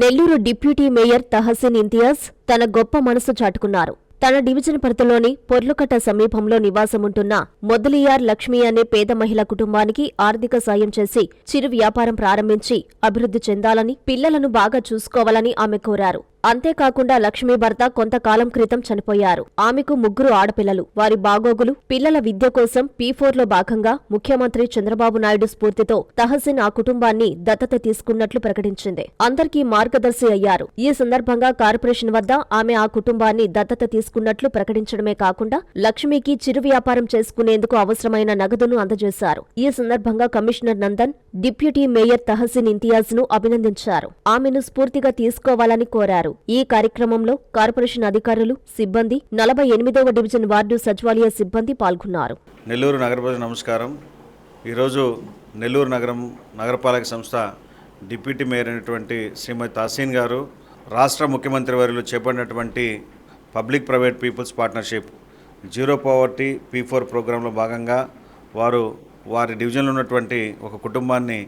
Nellore deputy mayor Tahseen Imtiaz తన గొప్ప మనసు చాటుకున్నారు. తన డివిజన్ పరిధిలోని పొర్లుకట్ట సమీపంలో నివాసముంటున్న మొదలియార్ లక్ష్మి అనే పేద మహిళ కుటుంబానికి ఆర్థిక సాయం చేసి చిరు వ్యాపారం ప్రారంభించి అభివృద్ధి చెందాలని పిల్లలను బాగా చూసుకోవాలని ఆమె కోరారు. అంతేకాకుండా లక్ష్మీ భర్త కొంతకాలం క్రితం చనిపోయారు. ఆమెకు ముగ్గురు ఆడపిల్లలు. వారి బాగోగులు పిల్లల విద్య కోసం పీఫోర్లో భాగంగా ముఖ్యమంత్రి చంద్రబాబు నాయుడు స్ఫూర్తితో తహసిన్ ఆ కుటుంబాన్ని దత్తత తీసుకున్నట్లు ప్రకటించింది. అందరికీ మార్గదర్శి అయ్యారు. ఈ సందర్భంగా కార్పొరేషన్ వద్ద ఆమె ఆ కుటుంబాన్ని దత్తత తీసుకున్నట్లు ప్రకటించడమే కాకుండా లక్ష్మికి చిరు వ్యాపారం చేసుకునేందుకు అవసరమైన నగదును అందజేశారు. ఈ సందర్భంగా commissioner Nandan deputy mayor Tahseen ఇంతియాజ్ను అభినందించారు. ఆమెను స్ఫూర్తిగా తీసుకోవాలని కోరారు. ఈ కార్యక్రమంలో కార్పొరేషన్ అధికారులు సిబ్బంది నలభై ఎనిమిదవ డివిజన్ వార్డు సచివాలయ సిబ్బంది పాల్గొన్నారు. నెల్లూరు నగర నమస్కారం. ఈరోజు నెల్లూరు నగరం నగరపాలక సంస్థ డిప్యూటీ మేయర్ అయినటువంటి శ్రీమతి తాసీన్ గారు రాష్ట్ర ముఖ్యమంత్రి వారిలో చేపట్టినటువంటి public private people's partnership zero poverty P four ప్రోగ్రాంలో భాగంగా వారు వారి డివిజన్లో ఉన్నటువంటి ఒక కుటుంబాన్ని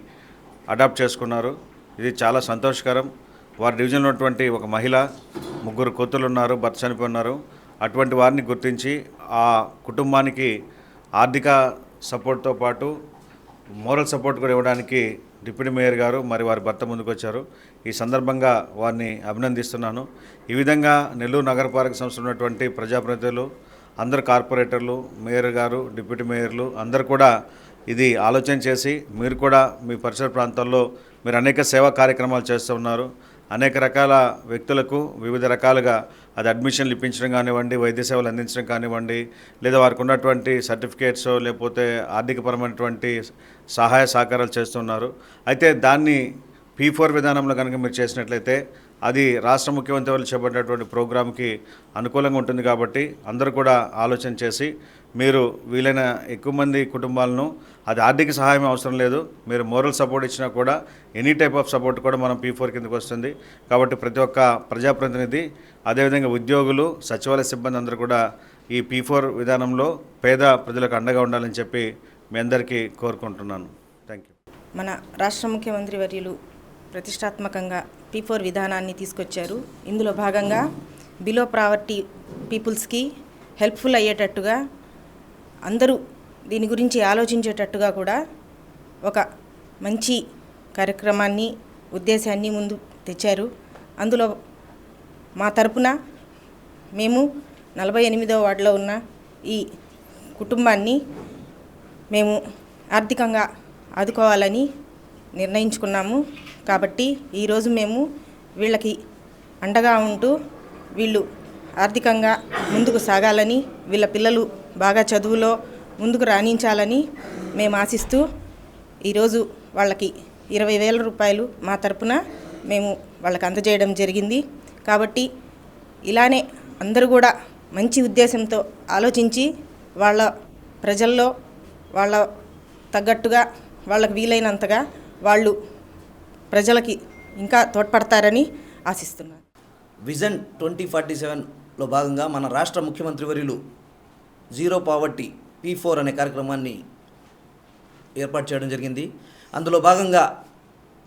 అడాప్ట్ చేసుకున్నారు. ఇది చాలా సంతోషకరం. వారి డివిజన్లో ఉన్నటువంటి ఒక మహిళ ముగ్గురు కూతురు ఉన్నారు భర్త చనిపోయి ఉన్నారు. అటువంటి వారిని గుర్తించి ఆ కుటుంబానికి ఆర్థిక సపోర్ట్తో పాటు మోరల్ సపోర్ట్ కూడా ఇవ్వడానికి డిప్యూటీ మేయర్ గారు మరి వారి భర్త ముందుకొచ్చారు ఈ సందర్భంగా వారిని అభినందిస్తున్నాను. ఈ విధంగా నెల్లూరు నగరపాలక సంస్థ ఉన్నటువంటి ప్రజాప్రతినిధులు అందరు కార్పొరేటర్లు మేయర్ గారు డిప్యూటీ మేయర్లు అందరు కూడా ఇది ఆలోచన చేసి మీరు కూడా మీ పరిసర ప్రాంతాల్లో మీరు అనేక సేవా కార్యక్రమాలు చేస్తూ ఉన్నారు. అనేక రకాల వ్యక్తులకు వివిధ రకాలుగా అది అడ్మిషన్లు ఇప్పించడం కానివ్వండి వైద్య సేవలు అందించడం కానివ్వండి లేదా వారికి ఉన్నటువంటి సర్టిఫికేట్స్ లేకపోతే ఆర్థికపరమైనటువంటి సహాయ సహకారాలు చేస్తున్నారు. అయితే దాన్ని పీ ఫోర్ విధానంలో కనుక మీరు చేసినట్లయితే అది రాష్ట్ర ముఖ్యమంత్రి వాళ్ళు చేపట్టినటువంటి ప్రోగ్రామ్కి అనుకూలంగా ఉంటుంది కాబట్టి అందరూ కూడా ఆలోచన చేసి మీరు వీలైన ఎక్కువ మంది కుటుంబాలను అది ఆర్థిక సహాయం అవసరం లేదు మీరు మోరల్ సపోర్ట్ ఇచ్చినా కూడా ఎనీ టైప్ ఆఫ్ సపోర్ట్ కూడా మనం పీ ఫోర్ కిందకు వస్తుంది. కాబట్టి ప్రతి ఒక్క ప్రజాప్రతినిధి అదేవిధంగా ఉద్యోగులు సచివాలయ సిబ్బంది అందరూ కూడా ఈ పీ ఫోర్ విధానంలో పేద ప్రజలకు అండగా ఉండాలని చెప్పి మీ అందరికీ కోరుకుంటున్నాను. థ్యాంక్ యూ మన రాష్ట్ర ముఖ్యమంత్రి వర్యులు ప్రతిష్టాత్మకంగా పీ ఫోర్ విధానాన్ని తీసుకొచ్చారు. ఇందులో భాగంగా బిలో ప్రావర్టీ పీపుల్స్కి హెల్ప్ఫుల్ అయ్యేటట్టుగా అందరూ దీని గురించి ఆలోచించేటట్టుగా కూడా ఒక మంచి కార్యక్రమాన్ని ఉద్దేశాన్ని ముందు తెచ్చారు. అందులో మా తరపున మేము నలభై ఎనిమిదో వార్డులో ఉన్న ఈ కుటుంబాన్ని మేము ఆర్థికంగా ఆదుకోవాలని నిర్ణయించుకున్నాము. కాబట్టి ఈరోజు మేము వీళ్ళకి అండగా ఉంటూ వీళ్ళు ఆర్థికంగా ముందుకు సాగాలని వీళ్ళ పిల్లలు బాగా చదువులో ముందుకు రాణించాలని మేము ఆశిస్తూ ఈరోజు వాళ్ళకి ఇరవై వేల రూపాయలు మా తరపున మేము వాళ్ళకి అందజేయడం జరిగింది. కాబట్టి ఇలానే అందరూ కూడా మంచి ఉద్దేశంతో ఆలోచించి వాళ్ళ ప్రజల్లో వాళ్ళ తగ్గట్టుగా వాళ్ళకి వీలైనంతగా వాళ్ళు ప్రజలకి ఇంకా తోడ్పడతారని ఆశిస్తున్నాను. విజన్ ట్వంటీ ఫార్టీ సెవెన్లో భాగంగా మన రాష్ట్ర ముఖ్యమంత్రి వర్యులు జీరో పావర్టీ పీ ఫోర్ అనే కార్యక్రమాన్ని ఏర్పాటు చేయడం జరిగింది. అందులో భాగంగా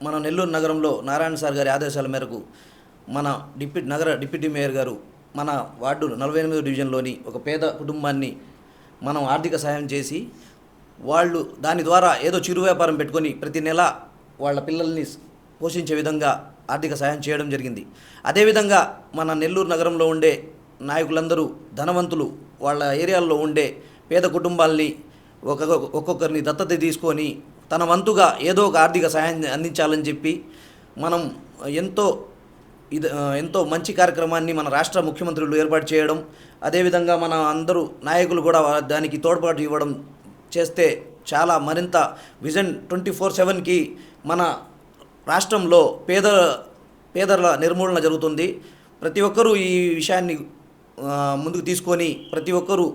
మన నెల్లూరు నగరంలో నారాయణ సార్ గారి ఆదేశాల మేరకు మన డిప్యూటీ నగర డిప్యూటీ మేయర్ గారు మన వార్డు నలభై ఎనిమిదో డివిజన్లోని ఒక పేద కుటుంబాన్ని మనం ఆర్థిక సహాయం చేసి వాళ్ళు దాని ద్వారా ఏదో చిరు వ్యాపారం పెట్టుకొని ప్రతి నెల వాళ్ళ పిల్లల్ని పోషించే విధంగా ఆర్థిక సహాయం చేయడం జరిగింది. అదేవిధంగా మన నెల్లూరు నగరంలో ఉండే నాయకులందరూ ధనవంతులు వాళ్ళ ఏరియాల్లో ఉండే పేద కుటుంబాల్ని ఒక్కొక్క ఒక్కొక్కరిని దత్తత తీసుకొని తన వంతుగా ఏదో ఒక ఆర్థిక సహాయం అందించాలని చెప్పి మనం ఎంతో ఇది ఎంతో మంచి కార్యక్రమాన్ని మన రాష్ట్ర ముఖ్యమంత్రులు ఏర్పాటు చేయడం అదేవిధంగా మన అందరూ నాయకులు కూడా దానికి తోడ్పాటు ఇవ్వడం చేస్తే చాలా మరింత విజన్ ట్వంటీ ఫోర్ సెవెన్కి మన రాష్ట్రంలో పేద పేదల నిర్మూలన జరుగుతుంది. ప్రతి ఒక్కరూ ఈ విషయాన్ని ముందుకు తీసుకొని ప్రతి ఒక్కరూ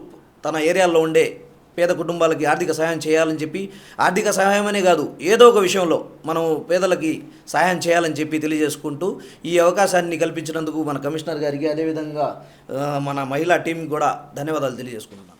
తన ఏరియాల్లో ఉండే పేద కుటుంబాలకి ఆర్థిక సహాయం చేయాలని చెప్పి ఆర్థిక సహాయం అనే కాదు ఏదో ఒక విషయంలో మనం పేదలకి సహాయం చేయాలని చెప్పి తెలియజేసుకుంటూ ఈ అవకాశాన్ని కల్పించినందుకు మన కమిషనర్ గారికి అదేవిధంగా మన మహిళా టీంకి కూడా ధన్యవాదాలు తెలియజేసుకుంటున్నాను.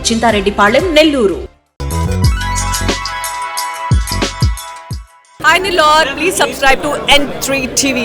Chintareddypalem Nellore Hi Nilor, please subscribe to N3 TV.